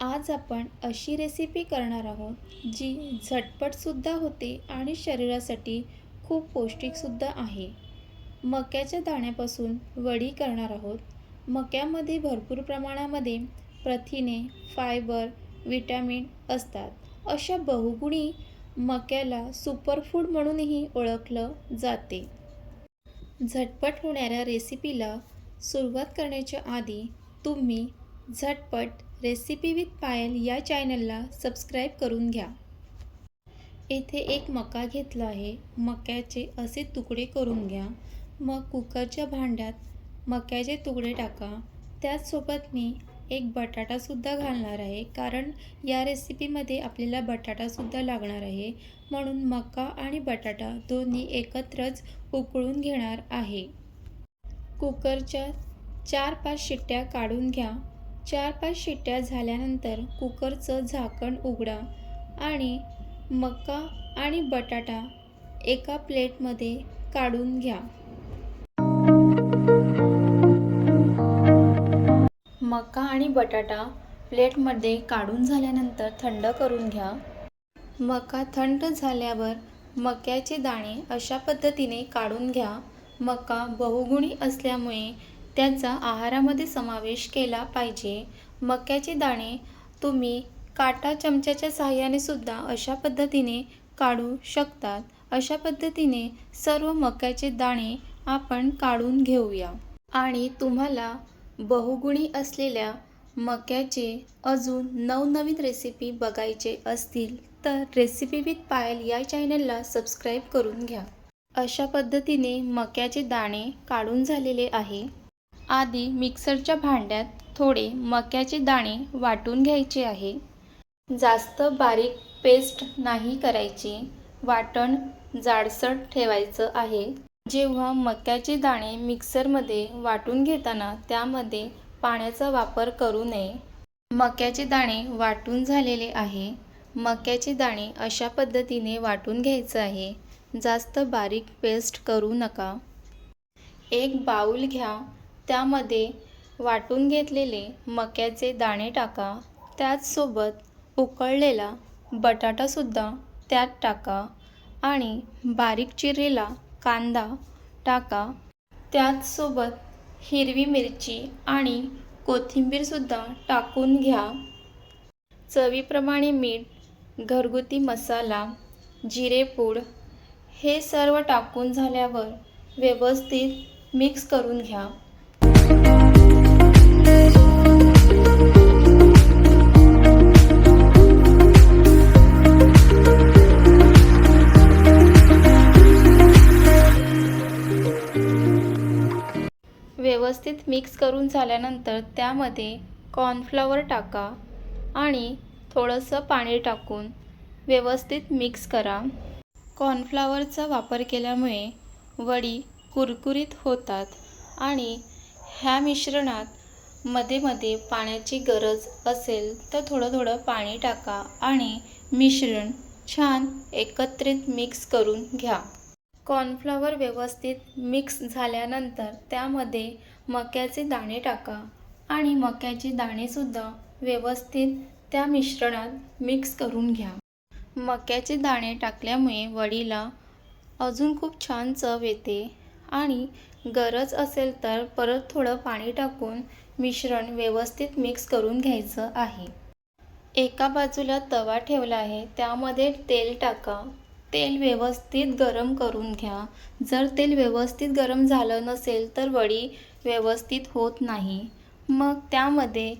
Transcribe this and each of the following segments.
आज आपण अशी रेसिपी करणार आहोत जी झटपटसुद्धा होते आणि शरीरासाठी खूप पौष्टिकसुद्धा आहे. मक्याच्या दाण्यापासून वडी करणार आहोत. मक्यामध्ये भरपूर प्रमाणामध्ये प्रथिने फायबर विटॅमिन असतात. अशा बहुगुणी मक्याला सुपरफूड म्हणूनही ओळखलं जाते. झटपट होणाऱ्या रेसिपीला सुरुवात करण्याच्या आधी तुम्ही झटपट रेसिपी विथ पायल या चॅनलला सबस्क्राईब करून घ्या. येथे एक मका घेतला आहे. मक्याचे असे तुकडे करून घ्या. मग कुकरच्या भांड्यात मक्याचे तुकडे टाका. त्याचसोबत मी एक बटाटासुद्धा घालणार आहे कारण या रेसिपीमध्ये आपल्याला बटाटासुद्धा लागणार आहे. म्हणून मका आणि बटाटा दोन्ही एकत्रच उकळून घेणार आहे. कुकरच्या चार पाच शिट्ट्या काढून घ्या. चार पाच शिट्ट्या झाल्यानंतर कुकरचं झाकण उघडा आणि मका आणि बटाटा एका प्लेटमध्ये काढून घ्या. मका आणि बटाटा प्लेटमध्ये काढून झाल्यानंतर थंड करून घ्या. मका थंड झाल्यावर मक्याचे दाणे अशा पद्धतीने काढून घ्या. मका बहुगुणी असल्यामुळे त्याचा आहारामध्ये समावेश केला पाहिजे. मक्याचे दाणे तुम्ही काटा चमच्याच्या साहाय्याने सुद्धा अशा पद्धतीने काढू शकतात. अशा पद्धतीने सर्व मक्याचे दाणे आपण काढून घेऊया. आणि तुम्हाला बहुगुणी असलेल्या मक्याचे अजून नवनवीन रेसिपी बघायचे असतील तर रेसिपी विथ पायल या चॅनलला सबस्क्राईब करून घ्या. अशा पद्धतीने मक्याचे दाणे काढून झालेले आहे. आधी मिक्सरच्या भांड्यात थोडे मक्याचे दाणे वाटून घ्यायचे आहे. जास्त बारीक पेस्ट नाही करायची. वाटण जाडसर ठेवायचं आहे. जेव्हा मक्याचे दाणे मिक्सरमध्ये वाटून घेताना त्यामध्ये पाण्याचा वापर करू नये. मक्याचे दाणे वाटून झालेले आहे. मक्याचे दाणे अशा पद्धतीने वाटून घ्यायचं आहे. जास्त बारीक पेस्ट करू नका. एक बाऊल घ्या. त्यामध्ये वाटून घेतलेले मक्याचे दाणे टाका. त्याचसोबत उकळलेला बटाटासुद्धा त्यात टाका आणि बारीक चिरलेला कांदा टाका. त्याचसोबत हिरवी मिरची आणि कोथिंबीरसुद्धा टाकून घ्या. चवीप्रमाणे मीठ घरगुती मसाला जिरेपूड हे सर्व टाकून झाल्यावर व्यवस्थित मिक्स करून घ्या. व्यवस्थित मिक्स करून झाल्यानंतर त्यामध्ये कॉर्नफ्लॉवर टाका आणि थोडंसं पाणी टाकून व्यवस्थित मिक्स करा. कॉर्नफ्लॉवरचा वापर केल्यामुळे वडी कुरकुरीत होतात आणि ह्या मिश्रणात मध्ये मध्ये पाण्याची गरज असेल तर थोडं थोडं पाणी टाका आणि मिश्रण छान एकत्रित मिक्स करून घ्या. कॉर्नफ्लॉवर व्यवस्थित मिक्स झाल्यानंतर त्यामध्ये मक्याचे दाणे टाका आणि मक्याचे दाणेसुद्धा व्यवस्थित त्या मिश्रणात मिक्स करून घ्या. मक्याचे दाणे टाकल्यामुळे वडीला अजून खूप छान चव येते आणि गरज असेल तर परत थोडं पाणी टाकून मिश्रण व्यवस्थित मिक्स करून घ्यायचं आहे. एका बाजूला तवा ठेवला आहे. त्यामध्ये तेल टाका. तेल व्यवस्थित गरम करून घ्या. जर तेल व्यवस्थित गरम झालं नसेल तर वडी व्यवस्थित होत नाही. मग त्यामध्ये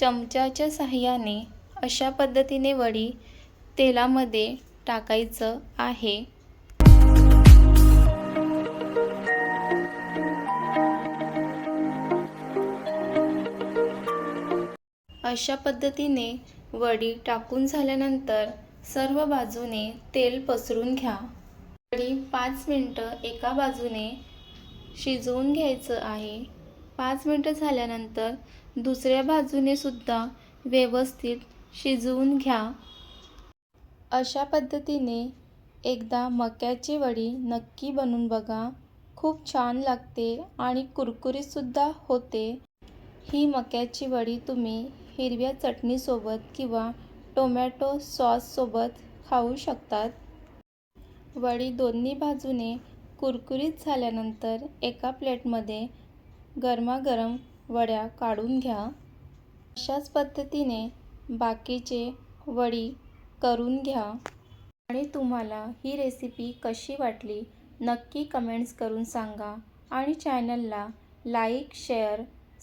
चमच्याच्या सहाय्याने अशा पद्धतीने वडी तेलामध्ये टाकायचं आहे. अशा पद्धतीने वडी टाकून झाल्यानंतर सर्व बाजूने तेल पसरून घ्या. वडी पाच मिनटं एका बाजूने शिजवून घ्यायचं आहे. पाच मिनटं झाल्यानंतर दुसऱ्या बाजूने सुद्धा व्यवस्थित शिजवून घ्या. अशा पद्धतीने एकदा मक्याची वडी नक्की बनवून बघा. खूप छान लागते आणि कुरकुरीतसुद्धा होते. ही मक्याची वडी तुम्ही हिरव्या चटणीसोबत किंवा टोमॅटो सॉससोबत खाऊ शकतात. वडी दोन्ही बाजूने कुरकुरीत झाल्यानंतर एका प्लेटमध्ये गरमागरम वड्या काढून घ्या. अशाच पद्धतीने बाकीचे वडी करून घ्या. आणि तुम्हाला ही रेसिपी कशी वाटली नक्की कमेंट्स करून सांगा आणि चॅनलला लाईक शेअर